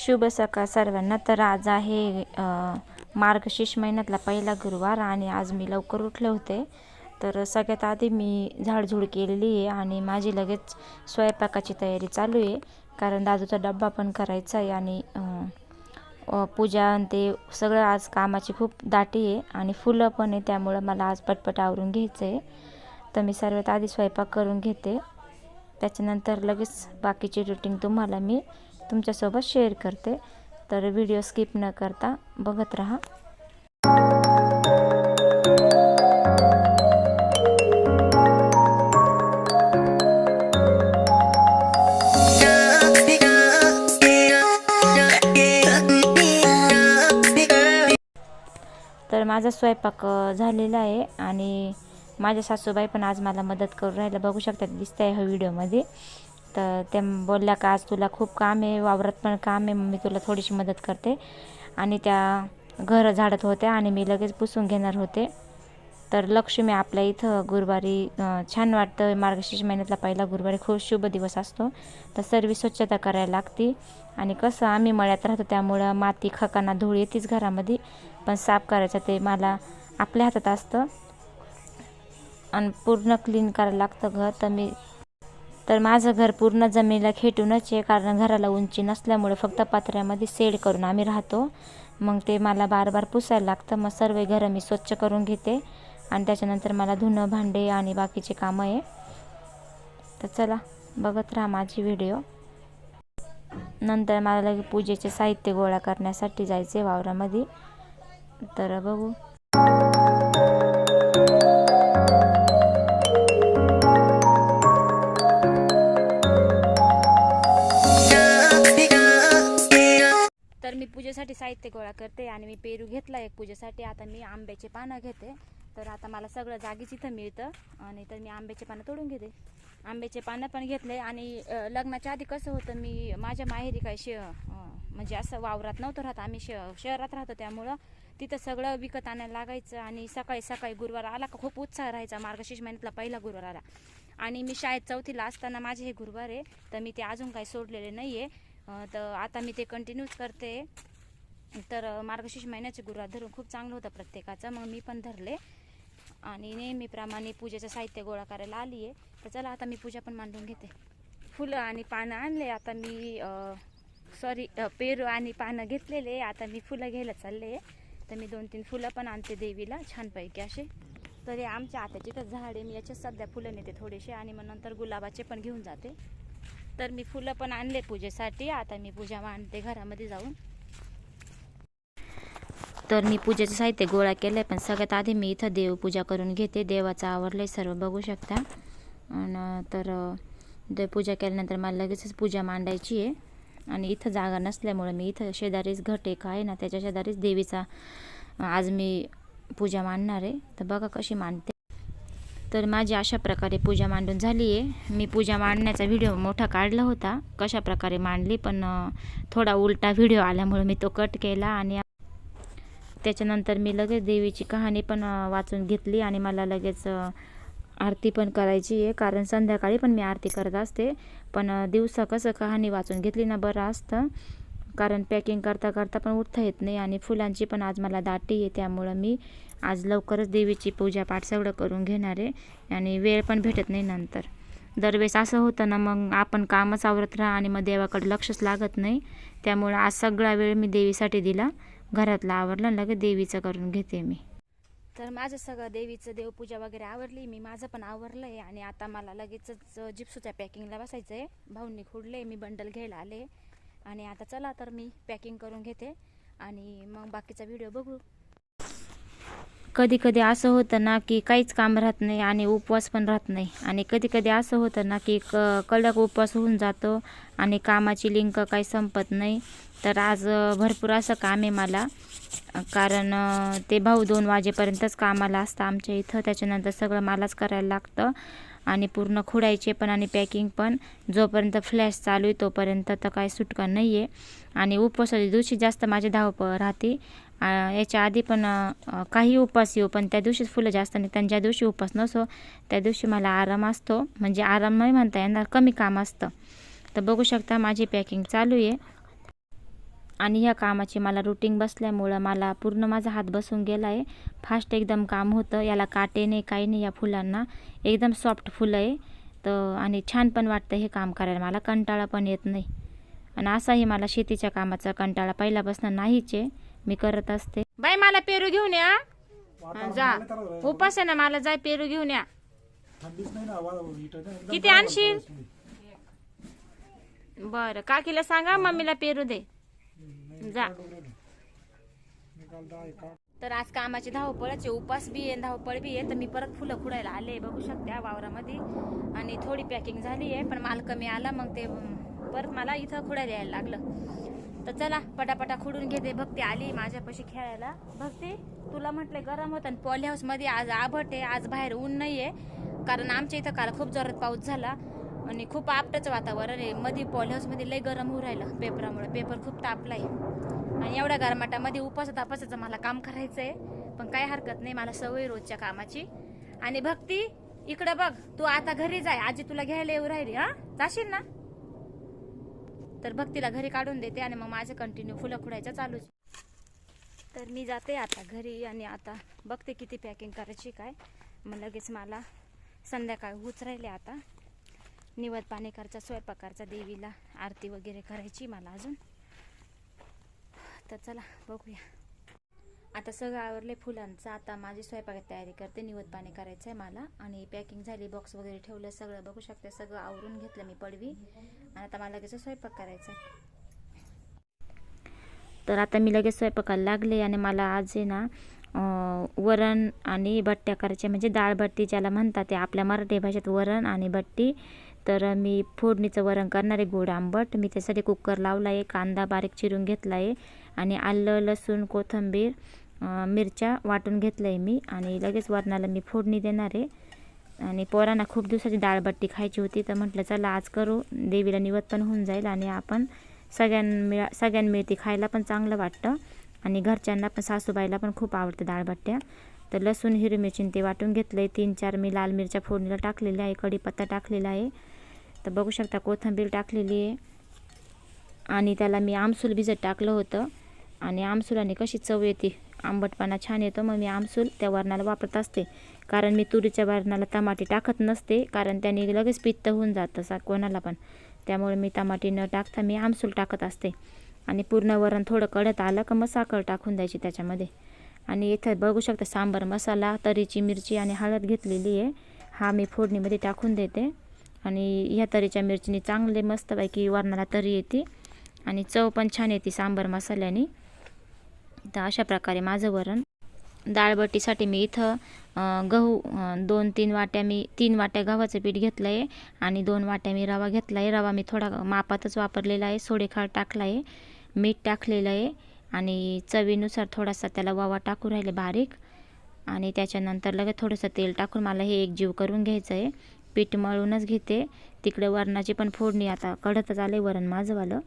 शुभ सकाळ सर्वांना. तर आज आहे मार्गशीर्ष महिन्यातला पहिला गुरुवार आणि आज मी लवकर उठले होते. तर सगळ्यात आधी मी झाडझूड केलेली आहे आणि माझी लगेच स्वयंपाकाची तयारी चालू आहे. कारण दादूचा डब्बा पण करायचा आहे आणि पूजा आणि ते सगळं आज कामाची खूप दाटी आहे आणि फुलं पण आहे त्यामुळं मला आज पटपट आवरून घ्यायचं आहे. तर मी सर्वात आधी स्वयंपाक करून घेते. त्याच्यानंतर लगेच बाकीची रुटीन तुम्हाला मी तुमच्यासोबत शेअर करते. तर व्हिडिओ स्किप न करता बघत राहा. तर माझा स्वयंपाक झालेला आहे आणि माझ्या सासूबाई पण आज मला मदत करून राहिल्या. बघू शकतात दिसतंय ह्या व्हिडिओमध्ये. तर त्या बोलल्या का आज तुला खूप काम आहे वावरात पण काम आहे मग मी तुला थोडीशी मदत करते. आणि त्या घरं झाडत होत्या आणि मी लगेच पुसून घेणार होते. तर लक्ष्मी आपल्या इथं गुरुवारी छान वाटतं मार्गशीर्ष महिन्यातला पहिला गुरुवारी खूप शुभ दिवस असतो. तर सर्व स्वच्छता करायला लागते. आणि कसं आम्ही मळ्यात राहतो त्यामुळं माती खकाना धूळ येतेच घरामध्ये. पण साफ करायचं ते मला आपल्या हातात असतं. आणि पूर्ण क्लीन करायला लागतं घर. तर मी तर माझं घर पूर्ण जमिनीला खेटूनच आहे कारण घराला उंची नसल्यामुळे फक्त पात्र्यामध्ये सेड करून आम्ही राहतो. मग ते मला बार बार पुसायला लागतं. मग सर्व घरं मी स्वच्छ करून घेते. आणि त्याच्यानंतर मला धुणं भांडे आणि बाकीचे कामं आहे. तर चला बघत राहा माझी व्हिडिओ. नंतर मला लगे पूजेचे साहित्य गोळा करण्यासाठी जायचे वावरामध्ये. तर बघू. पूजेसाठी साहित्य गोळा करते आणि मी पेरू घेतला एक पूजेसाठी. आता मी आंब्याचे पानं घेते. तर आता मला सगळं जागीच इथं मिळतं. आणि तर मी आंब्याचे पानं तोडून घेते. आंब्याचे पानं पण घेतले आणि लग्नाच्या आधी कसं होतं मी माझ्या माहेरी काय शे म्हणजे असं वावरात नव्हतं राहत. आम्ही श शहरात राहतो त्यामुळं तिथं सगळं विकत आणायला लागायचं आणि सकाळी सकाळी गुरुवार आला का खूप उत्साह राहायचा. मार्गशीर्ष महिन्यातला पहिला गुरुवार आला. आणि मी शाळेत चौथीला असताना माझे हे गुरुवार आहे. तर मी ते अजून काही सोडलेले नाही आहे तर आता मी ते कंटिन्यूच करते. तर मार्गशीर्ष महिन्याचे गुरुवार धरून खूप चांगलं होतं प्रत्येकाचं. मग मी पण धरले. आणि नेहमीप्रमाणे पूजेचं साहित्य गोळा करायला आली आहे तर चला आता मी पूजा पण मांडून घेते. फुलं आणि पानं आणले. आता मी सॉरी पेरू आणि पानं घेतलेले. आता मी फुलं घ्यायला चालले तर मी दोन तीन फुलं पण आणते देवीला छानपैकी असे. तर हे आमच्या आताचे तर झाड आहे. मी याचे सध्या फुलं नेते थोडेसे. आणि मग नंतर गुलाबाचे पण घेऊन जाते. तर मी फुलं पण आणले पूजेसाठी. आता मी पूजा मांडते घरामध्ये जाऊन. तर मी पूजेचं साहित्य गोळा केलं आहे पण सगळ्यात आधी मी इथं देवपूजा करून घेते. देवाचं आवडलं आहे सर्व बघू शकता. आणि तर देवपूजा केल्यानंतर मला लगेचच पूजा मांडायची आहे. आणि इथं जागा नसल्यामुळं मी इथं शेजारीच घट एक आहे ना त्याच्या शेजारीच देवीचा आज मी पूजा मांडणार आहे. तर बघा कशी मांडते. तर माझी अशा प्रकारे पूजा मांडून झाली आहे. मी पूजा मांडण्याचा व्हिडिओ मोठा काढला होता कशा प्रकारे मांडली पण थोडा उलटा व्हिडिओ आल्यामुळे मी तो कट केला आणि त्याच्यानंतर मी लगेच देवीची कहाणी पण वाचून घेतली आणि मला लगेच आरती पण करायची आहे. कारण संध्याकाळी पण मी आरती करत असते. पण दिवसा कसं कहाणी वाचून घेतली ना बरं असतं. कारण पॅकिंग करता करता पण उठता येत नाही आणि फुलांची पण आज मला दाटी आहे. त्यामुळं मी आज लवकरच देवीची पूजा पाठ सगळं करून घेणार आहे आणि वेळ पण भेटत नाही नंतर. दरवेळेस असं होतं ना मग आपण कामच आवरत राहा आणि मग देवाकडे लक्षच लागत नाही. त्यामुळं आज सगळा वेळ मी देवीसाठी दिला. घरातलं आवरलं लगेच देवीचं करून घेते मी. तर माझं सगळं देवीचं देवपूजा वगैरे आवरली मी माझं पण आवरलं आहे आणि आता मला लगेचच जिप्सूच्या पॅकिंगला बसायचं आहे भाऊंनी खुडले मी बंडल घ्यायला आले. आणि आता चला तर मी पॅकिंग करून घेते आणि मग बाकीचा व्हिडिओ बघू. कधी कधी असं होतं ना की काहीच काम राहत नाही आणि उपवास पण राहत नाही. आणि कधी कधी असं होतं ना की क कडक उपवास होऊन जातो आणि कामाची लिंक काही संपत नाही. तर आज भरपूर असं काम आहे मला. कारण ते भाऊ दोन वाजेपर्यंतच कामाला असतं आमच्या इथं. त्याच्यानंतर सगळं मलाच करायला लागतं. आणि पूर्ण खुडायचे पण आणि पॅकिंग पण. जोपर्यंत फ्लॅश चालू आहे तोपर्यंत तर काही सुटका नाही आहे आणि उपवासाच्या दिवशी जास्त माझी धावपळ राहते. याच्या आधी पण काही उपास येऊ पण त्या दिवशीच फुलं जास्त निघतात आणि ज्या दिवशी उपास नसो त्या दिवशी मला आराम असतो. म्हणजे आराम नाही म्हणता येणार कमी काम असतं. तर बघू शकता माझी पॅकिंग चालू आहे. आणि ह्या कामाची मला रुटीन बसल्यामुळं मला पूर्ण माझा हात बसून गेला आहे. फास्ट एकदम काम होतं. याला काटे नाही काही नाही या फुलांना. एकदम सॉफ्ट फुलं आहे. तर आणि छान पण वाटतं हे काम करायला. मला कंटाळा पण येत नाही. आणि असाही मला शेतीच्या कामाचा कंटाळा पहिल्यापासून नाहीच आहे. मी करत असते. बाई मला पेरू घेऊन या. जा. उपास आहे ना मला जाय पेरू घेऊन या. किती आणशील? बरं काकीला सांगा मम्मीला पेरू दे. जा. तर आज कामाची धावपळाचे उपास बी आहे धावपळ बी आहे. तर मी परत फुलं खुडायला आले बघू शकते वावरामध्ये. आणि थोडी पॅकिंग झाली आहे पण माल कमी आला मग ते परत मला इथं खुडायला यायला लागलं. तर चला पटापटा खुडून घेते. भक्ती आली माझ्यापाशी खेळायला. भक्ती तुला म्हटलं गरम होतं आणि पॉली हाऊसमध्ये आज आभट आहे. आज बाहेर ऊन नाहीये. कारण आमच्या इथं काल खूप जोरात पाऊस झाला आणि खूप आपटाचं वातावरण आहे. मध्ये पॉली हाऊसमध्ये लय गरम होऊ राहिलं पेपरामुळे. पेपर खूप तापलाय आणि एवढ्या गरमाटामध्ये उपास तापासाचं मला काम करायचंय. पण काही हरकत नाही मला सवय रोजच्या कामाची. आणि भक्ती इकडं बघ तू आता घरी जाय. आजी तुला घ्यायला येऊ राहिली हा? जाशील ना? तर भक्तीला घरी काढून देते आणि मग माझं कंटिन्यू फुलं खुडायचं चालूच. तर मी जाते आता घरी आणि आता बघते किती पॅकिंग करायची काय. मग लगेच मला संध्याकाळ होच राहिले आता. निवद पाणीकरचा स्वयंपाकारचा देवीला आरती वगैरे करायची मला अजून. तर चला बघूया. आता सगळं आवरले फुलांचं. आता माझी स्वयंपाकाची तयारी करते निवद पाणी करायचं आहे मला. आणि पॅकिंग झाली बॉक्स वगैरे ठेवलं सगळं बघू शकते. सगळं आवरून घेतलं मी पडवी. आणि आता मला लगेच स्वयंपाक करायचा आहे तर आता मी लगेच स्वयंपाकाला लागले आणि मला आज आहे ना वरण आणि बट्ट्या करायच्या. म्हणजे डाळ भट्टी ज्याला म्हणतात ते आपल्या मराठी भाषेत वरण आणि भट्टी. तर मी फोडणीचं वरण करणार आहे गोड आंबट. मी त्यासाठी कुकर लावला आहे कांदा बारीक चिरून घेतला आहे आणि आलं लसूण कोथिंबीर. मिरच्या वाटून घेतलं आहे मी आणि लगेच वरणाला मी फोडणी देणार आहे. आणि पोरांना खूप दिवसाची डाळबट्टी खायची होती तर म्हटलं चला आज करू. देवीला निवत पण होऊन जाईल आणि आपण सगळ्यां सगळ्यांमिळती खायला पण चांगलं वाटतं. आणि घरच्यांना पण सासूबाईला पण खूप आवडतं डाळबट्ट्या. तर लसूण हिरवी मिरची ते वाटून घेतलं आहे तीन चार मी लाल मिरच्या फोडणीला टाकलेल्या आहे कढीपत्ता टाकलेला आहे. तर बघू शकता कोथिंबीर टाकलेली आहे. आणि त्याला मी आमसूल भिजत टाकलं होतं. आणि आमसुलाने कशी चव येते. आंबटपणा छान येतो. मग मी आमसूल त्या वरणाला वापरत असते. कारण मी तुरीच्या वरणाला टमाटे टाकत नसते. कारण त्याने लगेच पित्त होऊन जातं सा कोणाला पण. त्यामुळे मी टमाटे न टाकता मी आमसूल टाकत असते. आणि पूर्ण वरण थोडं कडत आलं का मग साखर टाकून द्यायची त्याच्यामध्ये. आणि इथं बघू शकता सांबार मसाला तरीची मिरची आणि हळद घेतलेली आहे. हा मी फोडणीमध्ये टाकून देते. आणि ह्या तरीच्या मिरचीने चांगले मस्तपैकी वरणाला तरी येते. आणि चव पण छान येते सांबार मसाल्याने. तर अशा प्रकारे माझं वरण. डाळबटीसाठी मी इथं गहू दोन तीन वाट्या मी तीन वाट्या गव्हाचं पीठ घेतलं आहे आणि दोन वाट्या मी रवा घेतला आहे रवा मी थोडा मापातच वापरलेला आहे सोडेखाळ टाकला आहे. मीठ टाकलेलं आहे आणि चवीनुसार थोडासा त्याला वावा टाकू राहिले बारीक आणि त्याच्यानंतर लगेच थोडंसं तेल टाकून मला हे एक जीव करून घ्यायचं आहे पीठ मळूनच घेते. तिकडे वरणाची पण फोडणी आता कढतच आले वरण माझंवालं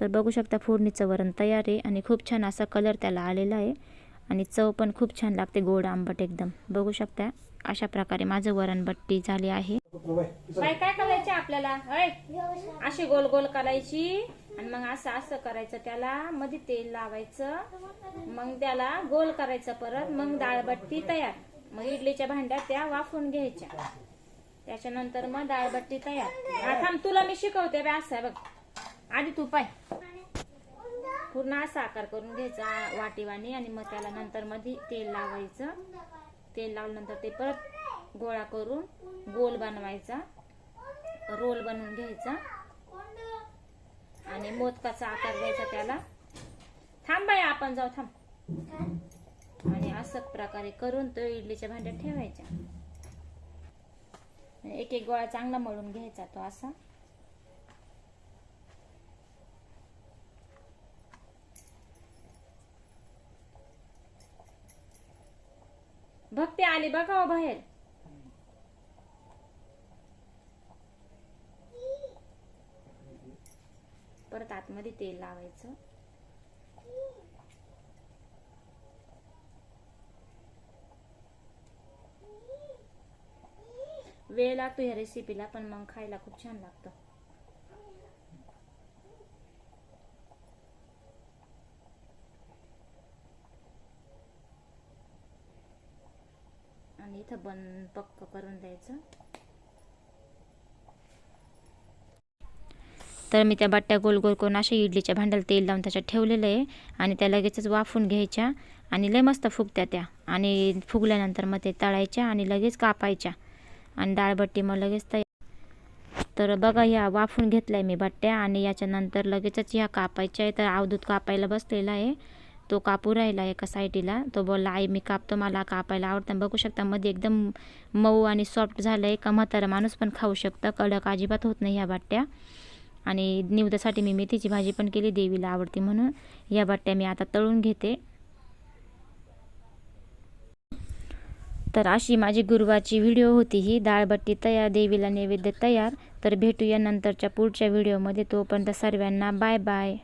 तर बघू शकता फोडणीचं वरण तयार आहे आणि खूप छान असा कलर त्याला आलेला आहे. आणि चव पण खूप छान लागते गोड आंबट एकदम. बघू शकता अशा प्रकारे माझं वरण बट्टी झाली आहे. काय काय करायचे आपल्याला? अशी गोल गोल करायची आणि मग असं असं करायचं त्याला. मध्ये तेल लावायचं. मग त्याला गोल करायचं परत. मग डाळबट्टी तयार. मग इडलीच्या भांड्यात त्या वाफून घ्यायच्या. त्याच्यानंतर मग डाळबट्टी तयार. थांब तुला मी शिकवते बे असं आहे बघ. आधी तू पाय. पूर्ण असा आकार करून घ्यायचा वाटीवाणी आणि मग त्याला नंतर मध्ये तेल लावायचं. तेल लावल्यानंतर ते परत गोळा करून गोल बनवायचा. रोल बनवून घ्यायचा. आणि मोदकाचा आकार द्यायचा त्याला. थांब बाई आपण जाऊ थांब. आणि असं प्रकारे करून तो इडलीच्या भांड्यात ठेवायचा. एक एक गोळा चांगला मळून घ्यायचा तो असा. भक्ती आली बघा हो बाहेर. परत आतमध्ये तेल लावायचं. वेळ लागतो ह्या रेसिपीला पण मग खायला खूप छान लागतं. इथं बन पक्क करून द्यायचं. तर मी त्या बट्ट्या गोल गोल करून अशा इडलीच्या भांड्याला तेल लावून त्याच्यात ठेवलेलं आहे आणि त्या लगेचच वाफून घ्यायच्या आणि लय मस्त फुगत्या त्या. आणि फुगल्यानंतर मग ते तळायच्या आणि लगेच कापायच्या. आणि डाळबट्टी मग लगेच तयार. तर बघा ह्या वाफून घेतल्या मी बट्ट्या आणि याच्यानंतर लगेचच ह्या कापायच्या आहे तर अवधूत कापायला बसलेला आहे. तो कापू राहिला एका साईडीला. तो बोलला आई मी कापतो मला कापायला आवडतं. बघू शकता मध्ये एकदम मऊ आणि सॉफ्ट झालं आहे का म्हातारा माणूस पण खाऊ शकतं. कडक अजिबात होत नाही ह्या बाट्ट्या आणि निवदासाठी मी मेथीची भाजी पण केली देवीला आवडते म्हणून. या बट्ट्या मी आता तळून घेते. तर अशी माझी गुरुवारची व्हिडिओ होती ही. डाळबट्टी तयार देवीला नैवेद्य तयार. तर भेटूया नंतरच्या पुढच्या व्हिडिओमध्ये. तोपर्यंत सर्वांना बाय बाय.